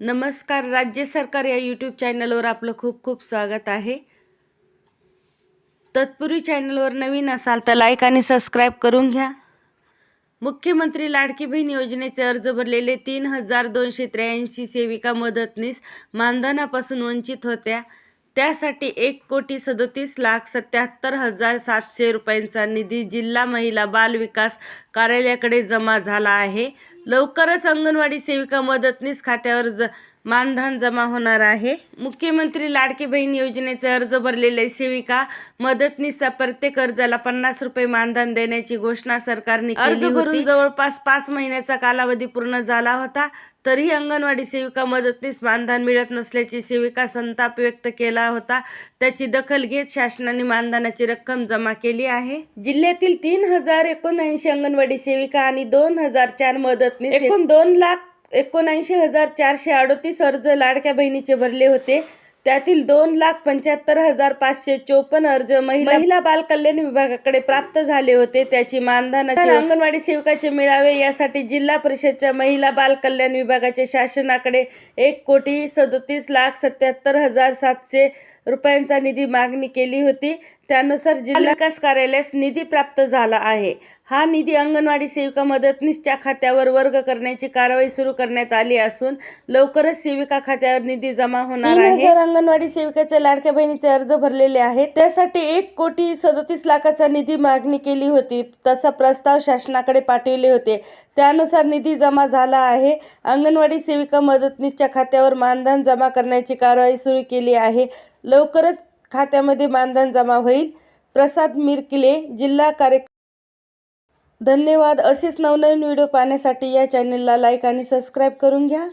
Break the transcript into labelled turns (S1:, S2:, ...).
S1: नमस्कार राज्य सरकार या यूट्यूब चॅनलवर आपलं खूप खूप स्वागत आहे. तत्पूर्वी चॅनलवर नवीन असाल तर लाईक आणि सबस्क्राईब करून घ्या. मुख्यमंत्री लाडकी बहीण योजनेचे अर्ज भरलेले तीन हजार दोनशे त्र्याऐंशी सेविका मदतनीस मानधनापासून वंचित होत्या. त्यासाठी एक कोटी सदतीस लाख सत्याहत्तर हजार सातशे रुपयांचा निधी जिल्हा महिला बाल विकास कार्यालयाकडे जमा झाला आहे. लवकरच अंगणवाडी सेविका मदतनीस खात्यावर ज मानधन जमा होणार आहे. मुख्यमंत्री लाडकी बहीण योजनेचे अर्ज भरलेले सेविका मदतनीसचा प्रत्येक अर्जाला पन्नास रुपये मानधन देण्याची घोषणा सरकारने अर्ज भरून जवळपास पाच महिन्याचा कालावधी पूर्ण झाला होता. तरीही अंगणवाडी सेविका मदतनीस मानधन मिळत नसल्याची सेविका संताप व्यक्त केला होता. त्याची दखल घेत शासनाने मानधनाची रक्कम जमा केली आहे. जिल्ह्यातील तीन हजार एकोणऐंशी अंगणवाडी सेविका आणि दोन हजार चार मदतनीस एकूण दोन लाख एकोणऐंशी हजार चारशे अडोतीस अर्ज लाडक्या बहिणीचे भरले होते. त्यातील दोन लाख पंच्याहत्तर हजार पाचशे चोपन्न अर्ज महिला महिला बाल कल्याण विभागाकडे प्राप्त झाले होते. त्याची मानधनाचे अंगणवाडी सेविकाचे मिळावे यासाठी जिल्हा परिषदच्या महिला बाल कल्याण विभागाचे शासनाकडे एक कोटी सदोतीस लाख सत्याहत्तर हजार सातशे रुपयांचा निधी मागणी केली होती. त्यानुसार जिल्हा विकास कार्यालयास निधी प्राप्त झाला आहे. हा निधी अंगणवाडी सेविका मदतनीसच्या खात्यावर वर्ग करण्याची कारवाई सुरू करण्यात आली असून लवकरच सेविका खात्यावर निधी जमा होणार आहे. अंगणवाडी सेविकाच्या लाडक्या बहिणीचे अर्ज भरलेले आहेत. त्यासाठी एक कोटी सदतीस लाखाचा निधी मागणी केली होती. तसा प्रस्ताव शासनाकडे पाठवले होते. त्यानुसार निधी जमा झाला आहे. अंगणवाडी सेविका मदतनीसच्या खात्यावर मानधन जमा करण्याची कारवाई सुरू केली आहे. लवकरच खात्यामध्ये मानधन जमा होईल. प्रसाद मिरकिले जिल्हा कार्य धन्यवाद. असेच नवनवीन व्हिडिओ पाहण्यासाठी या चॅनलला लाईक आणि सबस्क्राईब करून घ्या.